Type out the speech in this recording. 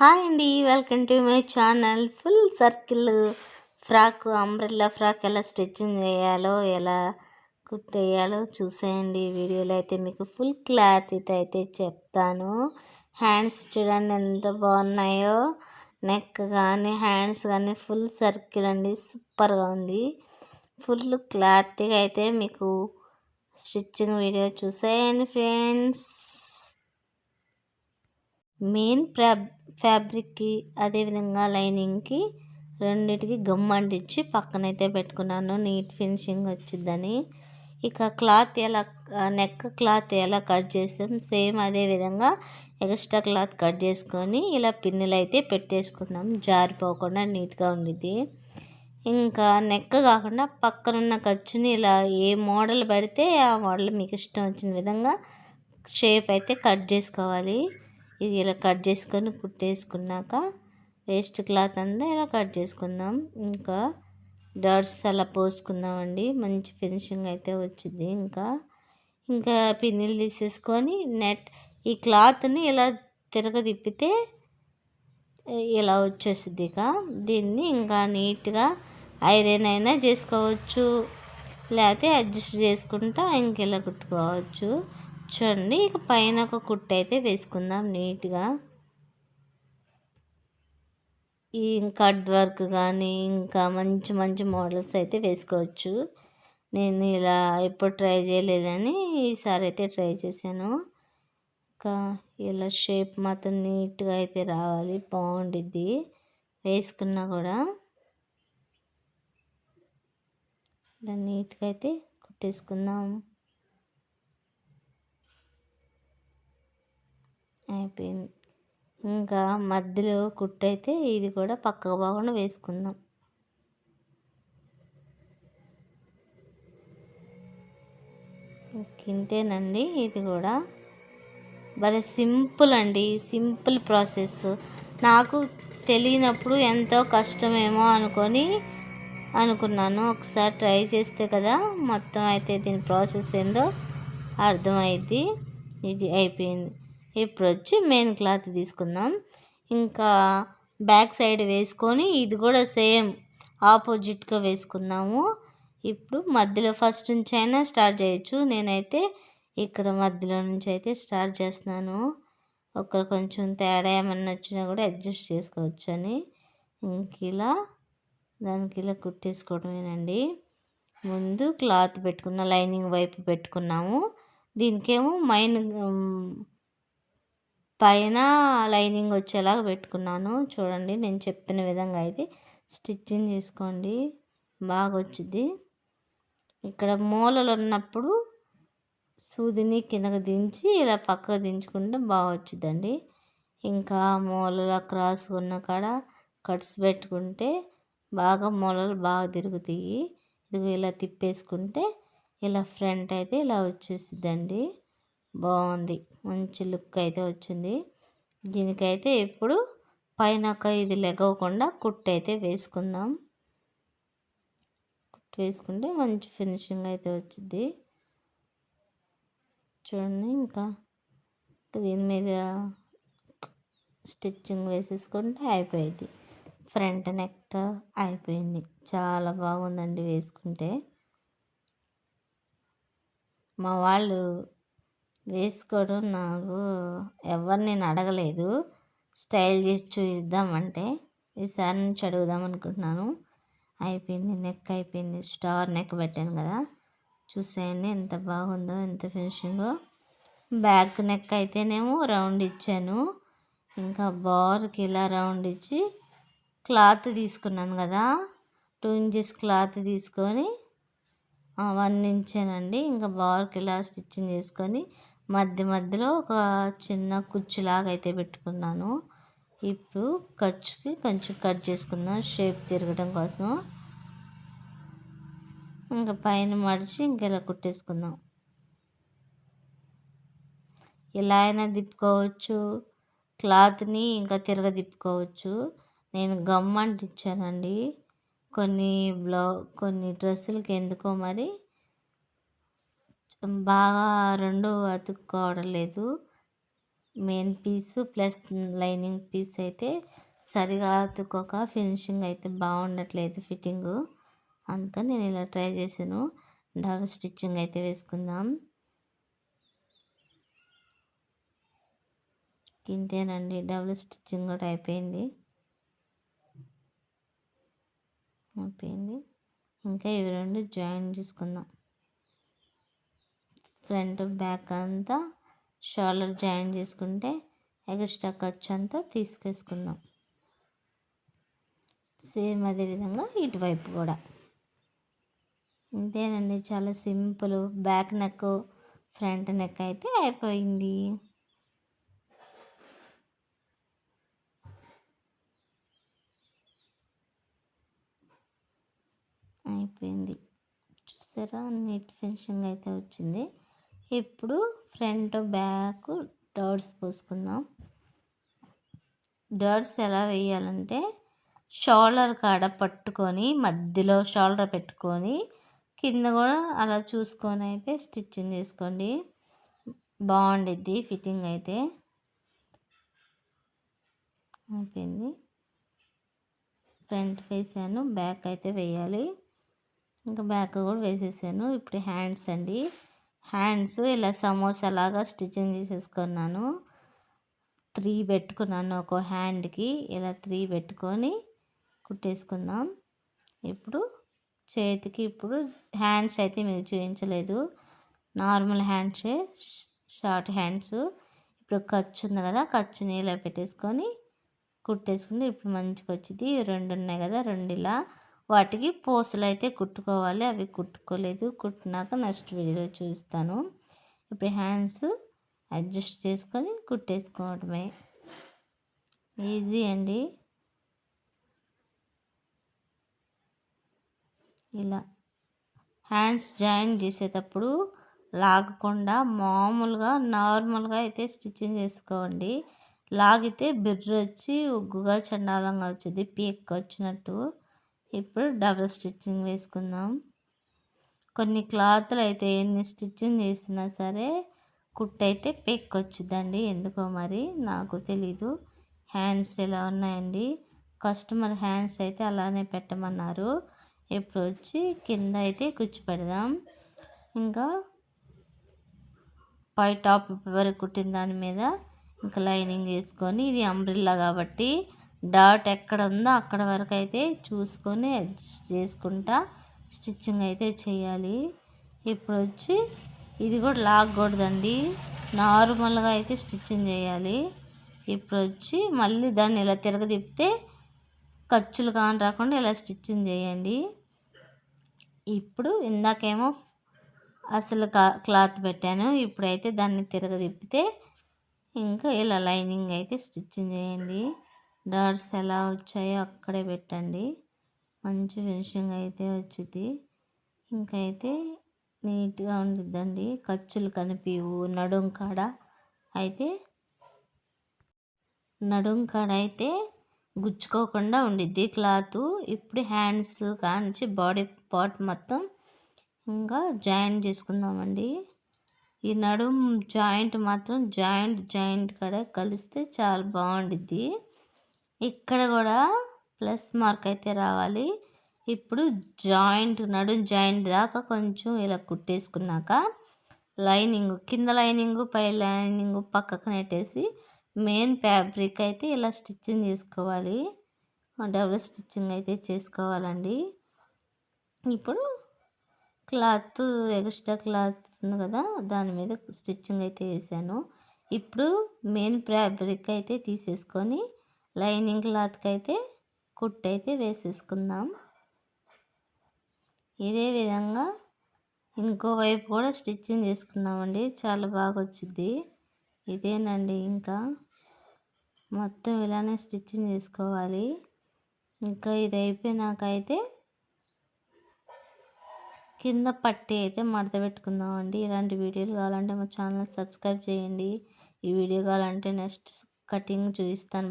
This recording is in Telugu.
హాయ్ అండి welcome to my channel. Full circle. Frock umbrella frock ఎలా స్టిచ్చింగ్ చేయాలో ఎలా కుట్టేయాలో చూసేయండి. వీడియోలో అయితే మీకు ఫుల్ క్లారిటీతో అయితే చెప్తాను. హ్యాండ్స్ చూడండి ఎంత బాగున్నాయో. నెక్ కానీ హ్యాండ్స్ కానీ ఫుల్ సర్కిల్ అండి సూపర్గా ఉంది. ఫుల్ క్లారిటీగా అయితే మీకు స్టిచ్చింగ్ వీడియో చూసేయండి ఫ్రెండ్స్. మెయిన్ ప్రాబ్ ఫ్యాబ్రిక్కి అదేవిధంగా లైనింగ్కి రెండిటికి గమ్ అంటించి పక్కనైతే పెట్టుకున్నాను. నీట్ ఫినిషింగ్ వచ్చిందని. ఇక క్లాత్ ఎలా నెక్ క్లాత్ ఎలా కట్ చేసాం? సేమ్ అదే విధంగా ఎక్స్ట్రా క్లాత్ కట్ చేసుకొని ఇలా పిన్నులు అయితే పెట్టేసుకుందాం జారిపోకుండా నీట్గా ఉండిద్ది. ఇంకా నెక్ కాకుండా పక్కనున్న ఖర్చుని ఇలా ఏ మోడల్ పడితే ఆ మోడల్ మీకు ఇష్టం వచ్చిన విధంగా షేప్ అయితే కట్ చేసుకోవాలి. ఇది ఇలా కట్ చేసుకొని కుట్టేసుకున్నాక వేస్ట్ క్లాత్ అంతా ఇలా కట్ చేసుకుందాం. ఇంకా డాట్స్ అలా పోసుకుందామండి. మంచి ఫినిషింగ్ అయితే వచ్చింది. ఇంకా ఇంకా పిన్నులు తీసేసుకొని నెట్ ఈ క్లాత్ని ఇలా తిరగదిప్పితే ఇలా వచ్చేస్తుంది ఇక. దీన్ని ఇంకా నీట్గా ఐరన్ అయినా చేసుకోవచ్చు. లేకపోతే అడ్జస్ట్ చేసుకుంటా ఇంక ఇలా కుట్టుకోవచ్చు. చూడండి ఇక పైన ఒక కుట్టు అయితే వేసుకుందాం నీట్గా. ఈ కట్ వర్క్ కానీ ఇంకా మంచి మంచి మోడల్స్ అయితే వేసుకోవచ్చు. నేను ఇలా ఎప్పుడు ట్రై చేయలేదని ఈసారి అయితే ట్రై చేశాను. ఇంకా ఇలా షేప్ మాత్రం నీట్గా అయితే రావాలి బాగుండిద్ది వేసుకున్నా కూడా. ఇలా నీట్గా అయితే కుట్టేసుకుందాం. అయిపోయింది. ఇంకా మధ్యలో కుట్టయితే ఇది కూడా పక్కకు బాగుండా వేసుకుందాం. ఇంతేనండి. ఇది కూడా భలే సింపుల్ అండి. Simple process. నాకు తెలియనప్పుడు ఎంతో కష్టమేమో అనుకొని అనుకున్నాను. ఒకసారి ట్రై చేస్తే కదా మొత్తం అయితే దీని ప్రాసెస్ ఏందో అర్థమైంది ఇది అయిపోయింది. ఇప్పుడు వచ్చి మెయిన్ క్లాత్ తీసుకుందాం. ఇంకా బ్యాక్ సైడ్ వేసుకొని ఇది కూడా సేమ్ ఆపోజిట్గా వేసుకుందాము. ఇప్పుడు మధ్యలో ఫస్ట్ నుంచి అయినా స్టార్ట్ చేయొచ్చు. నేనైతే ఇక్కడ మధ్యలో నుంచి అయితే స్టార్ట్ చేస్తున్నాను. ఒక కొంచెం తేడా ఏమన్నా వచ్చినా కూడా అడ్జస్ట్ చేసుకోవచ్చు అని ఇంక ఇలా దానికి ఇలా కుట్టేసుకోవడమేనండి. ముందు క్లాత్ పెట్టుకున్న లైనింగ్ వైపు పెట్టుకున్నాము. దీనికేమో మైన్ పైన లైనింగ్ వచ్చేలాగా పెట్టుకున్నాను. చూడండి నేను చెప్పిన విధంగా అయితే స్టిచ్చింగ్ చేసుకోండి. బాగా వచ్చింది. ఇక్కడ మూలలు ఉన్నప్పుడు సూదిని కిందకు దించి ఇలా పక్కకు దించుకుంటే బాగా వచ్చిందండి. ఇంకా మూలలు క్రాస్ ఉన్న కాడ కట్స్ పెట్టుకుంటే బాగా మూలలు బాగా తిరుగుతాయి. ఇది ఇలా తిప్పేసుకుంటే ఇలా ఫ్రంట్ అయితే ఇలా వచ్చేసిద్దండి. బాగుంది. మంచి లుక్ అయితే వచ్చింది. దీనికైతే ఇప్పుడు పైన ఇది లెగవకుండా కుట్టు అయితే వేసుకుందాం. కుట్టు వేసుకుంటే మంచి ఫినిషింగ్ అయితే వచ్చింది. చూడండి ఇంకా దీని మీద స్టిచ్చింగ్ వేసేసుకుంటే అయిపోయింది. ఫ్రంట్ నెక్ అయిపోయింది. చాలా బాగుందండి వేసుకుంటే. మా వాళ్ళు వేసుకోవడం నాకు ఎవరు నేను అడగలేదు. స్టైల్ చేసి చూద్దామంటే ఈసారి నుంచి అడుగుదాం అనుకుంటున్నాను. అయిపోయింది నెక్ అయిపోయింది. స్టార్ నెక్ పెట్టాను కదా. చూసేయండి ఎంత బాగుందో ఎంత ఫినిషింగో. బ్యాక్ నెక్ అయితేనేమో రౌండ్ ఇచ్చాను. ఇంకా బార్కి ఇలా రౌండ్ ఇచ్చి క్లాత్ తీసుకున్నాను కదా. టూ ఇంచెస్ క్లాత్ తీసుకొని వన్ ఇంచేనండి. ఇంకా బార్కి ఇలా స్టిచ్చింగ్ చేసుకొని మధ్య మధ్యలో ఒక చిన్న కుచ్చులాగా అయితే పెట్టుకున్నాను. ఇప్పుడు ఖర్చుకి కొంచెం కట్ చేసుకుందాం. షేప్ తిరగడం కోసం. ఇంకా పైన మడిచి ఇంకెలా కుట్టేసుకుందాం. ఇలా అయినా తిప్పుకోవచ్చు క్లాత్ని ఇంకా తిరగ తిప్పుకోవచ్చు నేను గమ్ అంటించానండి. కొన్ని బ్లౌ కొన్ని డ్రెస్సులకి ఎందుకో మరి బాగా రెండు అతుక్కోవడం లేదు. Main piece plus lining piece అయితే సరిగా అతుక్కోక ఫినిషింగ్ అయితే బాగుండట్లేదు ఫిట్టింగు. అందుకని నేను ఇలా ట్రై చేశాను. డబల్ స్టిచ్చింగ్ అయితే వేసుకుందాం. ఇంతేనండి డబుల్ స్టిచ్చింగ్ కూడా అయిపోయింది. అయిపోయింది. ఇంకా ఇవి రెండు జాయిన్ చేసుకుందాం. ఫ్రంట్ బ్యాక్ అంతా షోల్డర్ జాయిన్ చేసుకుంటే ఎక్స్ట్రా ఖర్చు అంతా తీసుకేసుకుందాం. సేమ్ అదే విధంగా ఇటువైపు కూడా. ఇంతేనండి చాలా simple. Back neck front neck అయితే అయిపోయింది. అయిపోయింది. చూసారా నీట్ ఫినిషింగ్ అయితే వచ్చింది. ఇప్పుడు ఫ్రంట్ బ్యాక్ డాట్స్ పోసుకుందాం. డాట్స్ ఎలా వేయాలంటే షోల్డర్ కాడ పట్టుకొని మధ్యలో షోల్డర్ పెట్టుకొని కింద కూడా అలా చూసుకొని అయితే స్టిచ్చింగ్ చేసుకోండి. బాగుండిద్ది ఫిట్టింగ్ అయితే. అయిపోయింది. ఫ్రంట్ వేసాను బ్యాక్ అయితే వేయాలి. ఇంకా బ్యాక్ కూడా వేసేసాను. ఇప్పుడు హ్యాండ్స్ అండి. హ్యాండ్స్ ఇలా సమోసా లాగా స్టిచ్చింగ్ చేసేసుకున్నాను. త్రీ పెట్టుకున్నాను ఒక హ్యాండ్కి. ఇలా త్రీ పెట్టుకొని కుట్టేసుకుందాం. ఇప్పుడు చేతికి ఇప్పుడు హ్యాండ్స్ అయితే మీకు చూపించలేదు నార్మల్ హ్యాండ్సే షార్ట్ హ్యాండ్స్. ఇప్పుడు ఖర్చు ఉంది కదా ఖర్చుని ఇలా పెట్టేసుకొని కుట్టేసుకుంటే ఇప్పుడు మంచిగా వచ్చింది రెండు ఉన్నాయి కదా రెండు ఇలా వాటికి పూసలు అయితే కుట్టుకోవాలి. అవి కుట్టుకోలేదు. కుట్టినాక నెక్స్ట్ వీడియోలో చూస్తాను ఇప్పుడు హ్యాండ్స్ అడ్జస్ట్ చేసుకొని కుట్టేసుకోవడమే. ఈజీ అండి. ఇలా హ్యాండ్స్ జాయిన్ చేసేటప్పుడు లాగకుండా మామూలుగా నార్మల్గా అయితే స్టిచ్చింగ్ చేసుకోండి. లాగితే బిర్రు వచ్చి ఉగ్గుగా చండాలంగా వచ్చింది. పీక్ వచ్చినట్టు. ఇప్పుడు డబుల్ స్టిచ్చింగ్ వేసుకుందాం. కొన్ని క్లాత్లు అయితే ఎన్ని స్టిచ్చింగ్ చేసినా సరే కుట్టు అయితే పెక్ వచ్చిందండి ఎందుకో మరి నాకు తెలీదు. హ్యాండ్స్ ఎలా ఉన్నాయండి? కస్టమర్ హ్యాండ్స్ అయితే అలానే పెట్టమన్నారు. ఇప్పుడు వచ్చి కింద అయితే కూర్చు పెడదాం ఇంకా పై టాప్ వరకు కుట్టిన దాని మీద ఇంకా లైనింగ్ వేసుకొని ఇది అంబ్రిల్లా కాబట్టి డాట్ ఎక్కడ ఉందో అక్కడ వరకు అయితే చూసుకొని అడ్జస్ట్ చేసుకుంటా స్టిచ్చింగ్ అయితే చేయాలి. ఇప్పుడు వచ్చి ఇది కూడా లాగకూడదండి. నార్మల్గా అయితే స్టిచ్చింగ్ చేయాలి. ఇప్పుడు వచ్చి మళ్ళీ దాన్ని ఇలా తిరగదిప్పితే ఖర్చులు కాని రాకుండా ఇలా స్టిచ్చింగ్ చేయండి. ఇప్పుడు ఇందాకేమో అసలు క్లాత్ పెట్టాను. ఇప్పుడైతే దాన్ని తిరగదిప్పితే ఇంకా ఇలా లైనింగ్ అయితే స్టిచ్చింగ్ చేయండి. డాట్స్ ఎలా వచ్చాయో అక్కడే పెట్టండి. మంచి ఫినిషింగ్ అయితే వచ్చింది ఇంకైతే నీట్గా ఉండిద్దండి. ఖర్చులు కనిపివు. నడుం కాడ అయితే నడుం కాడ అయితే గుచ్చుకోకుండా ఉండిద్ది క్లాత్. ఇప్పుడు హ్యాండ్స్ కానించి బాడీ పార్ట్ మొత్తం ఇంకా జాయింట్ చేసుకుందామండి. ఈ నడుం జాయింట్ మాత్రం జాయింట్ జాయింట్ కాడ కలిస్తే చాలా బాగుండిద్ది. ఇక్కడ కూడా ప్లస్ మార్క్ అయితే రావాలి. ఇప్పుడు జాయింట్ నడుం జాయింట్ దాకా కొంచెం ఇలా కుట్టేసుకున్నాక లైనింగ్ కింద లైనింగ్ పై లైనింగ్ పక్కకు నెట్టేసి మెయిన్ ఫ్యాబ్రిక్ అయితే ఇలా స్టిచ్చింగ్ చేసుకోవాలి. డబుల్ స్టిచ్చింగ్ అయితే చేసుకోవాలండి. ఇప్పుడు క్లాత్ ఎక్స్ట్రా క్లాత్ ఉంది కదా దాని మీద స్టిచ్చింగ్ అయితే వేసాను. ఇప్పుడు మెయిన్ ఫ్యాబ్రిక్ అయితే తీసేసుకొని లైనింగ్ క్లాత్కి అయితే కుట్టు అయితే వేసేసుకుందాం. ఇదే విధంగా ఇంకో వైపు కూడా స్టిచ్చింగ్ చేసుకుందామండి. చాలా బాగా వచ్చింది ఇదేనండి ఇంకా. మొత్తం ఇలానే స్టిచ్చింగ్ చేసుకోవాలి. ఇంకా ఇది అయిపోయినాకైతే కింద పట్టి అయితే మడత పెట్టుకుందామండి. ఇలాంటి వీడియోలు కావాలంటే మా ఛానల్ సబ్స్క్రైబ్ చేయండి. ఈ వీడియో కావాలంటే నెక్స్ట్ కటింగ్ చూపిస్తాను.